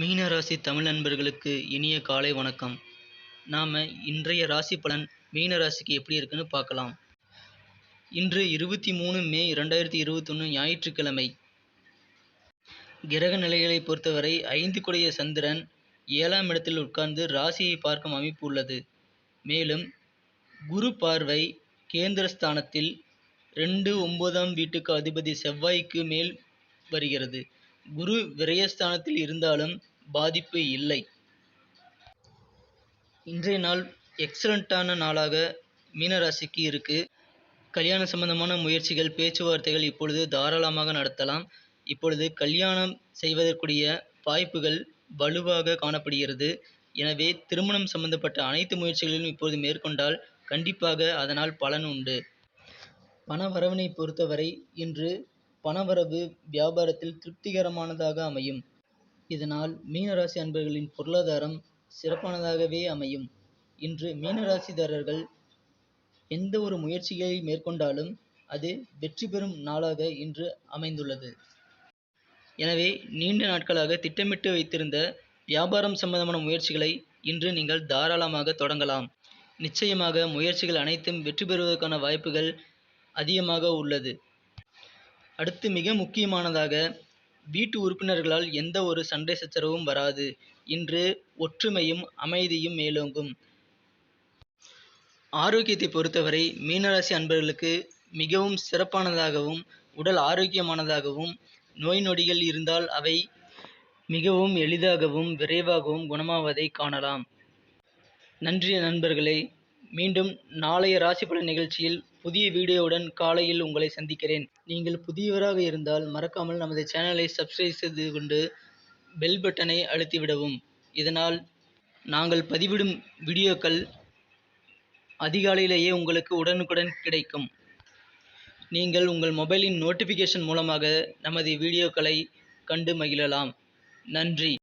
மீன ராசி தமிழ் நண்பர்களுக்கு இனிய காலை வணக்கம். நாம் இன்றைய ராசி பலன் மீன ராசிக்கு எப்படி இருக்குன்னு பார்க்கலாம். இன்று இருபத்தி மூணு மே இரண்டாயிரத்தி இருபத்தொன்று ஞாயிற்றுக்கிழமை. கிரக நிலைகளை பொறுத்தவரை ஐந்து குடைய சந்திரன் ஏழாம் இடத்தில் உட்கார்ந்து ராசியை பார்க்கும் அமைப்பு உள்ளது. மேலும் குரு பார்வை கேந்திரஸ்தானத்தில் ரெண்டு ஒன்பதாம் வீட்டுக்கு அதிபதி செவ்வாய்க்கு மேல் வருகிறது. குரு விரயஸ்தானத்தில் இருந்தாலும் பாதிப்பு இல்லை. இன்றைய நாள் எக்ஸலண்ட்டான நாளாக மீனராசிக்கு இருக்கு. கல்யாண சம்பந்தமான முயற்சிகள் பேச்சுவார்த்தைகள் இப்பொழுது தாராளமாக நடத்தலாம். இப்பொழுது கல்யாணம் செய்வதற்குரிய வாய்ப்புகள் வலுவாக காணப்படுகிறது. எனவே திருமணம் சம்பந்தப்பட்ட அனைத்து முயற்சிகளிலும் இப்பொழுது மேற்கொண்டால் கண்டிப்பாக அதனால் பலன் உண்டு. பண வரவினை பொறுத்தவரை இன்று பணவரவு வியாபாரத்தில் திருப்திகரமானதாக அமையும். இதனால் மீனராசி அன்பர்களின் பொருளாதாரம் சிறப்பானதாகவே அமையும். இன்று மீனராசிதாரர்கள் எந்த ஒரு முயற்சிகளை மேற்கொண்டாலும் அது வெற்றி பெறும் நாளாக இன்று அமைந்துள்ளது. எனவே நீண்ட நாட்களாக திட்டமிட்டு வைத்திருந்த வியாபாரம் சம்பந்தமான முயற்சிகளை இன்று நீங்கள் தாராளமாக தொடங்கலாம். நிச்சயமாக முயற்சிகள் அனைத்தும் வெற்றி பெறுவதற்கான வாய்ப்புகள் அதிகமாக உள்ளது. அடுத்து மிக முக்கியமானதாக வீட்டு உறுப்பினர்களால் எந்த ஒரு சண்டை சச்சரவும் வராது இன்று ஒற்றுமையும் அமைதியும் மேலோங்கும். ஆரோக்கியத்தை பொறுத்தவரை மீனராசி அன்பர்களுக்கு மிகவும் சிறப்பானதாகவும் உடல் ஆரோக்கியமானதாகவும் நோய் நொடிகள் இருந்தால் அவை மிகவும் எளிதாகவும் விரைவாகவும் குணமாவதை காணலாம். நன்றி நண்பர்களே மீண்டும் நாளைய ராசி பலன் நிகழ்ச்சியில் புதிய வீடியோவுடன் காலையில் உங்களை சந்திக்கிறேன். நீங்கள் புதியவராக இருந்தால் மறக்காமல் நமது சேனலை சப்ஸ்கிரைப் செய்து கொண்டு பெல் பட்டனை அழுத்திவிடவும் இதனால் நாங்கள் பதிவிடும் வீடியோக்கள் அதிகாலையிலேயே உங்களுக்கு உடனுக்குடன் கிடைக்கும். நீங்கள் உங்கள் மொபைலின் நோட்டிஃபிகேஷன் மூலமாக நமது வீடியோக்களை கண்டு மகிழலாம். நன்றி.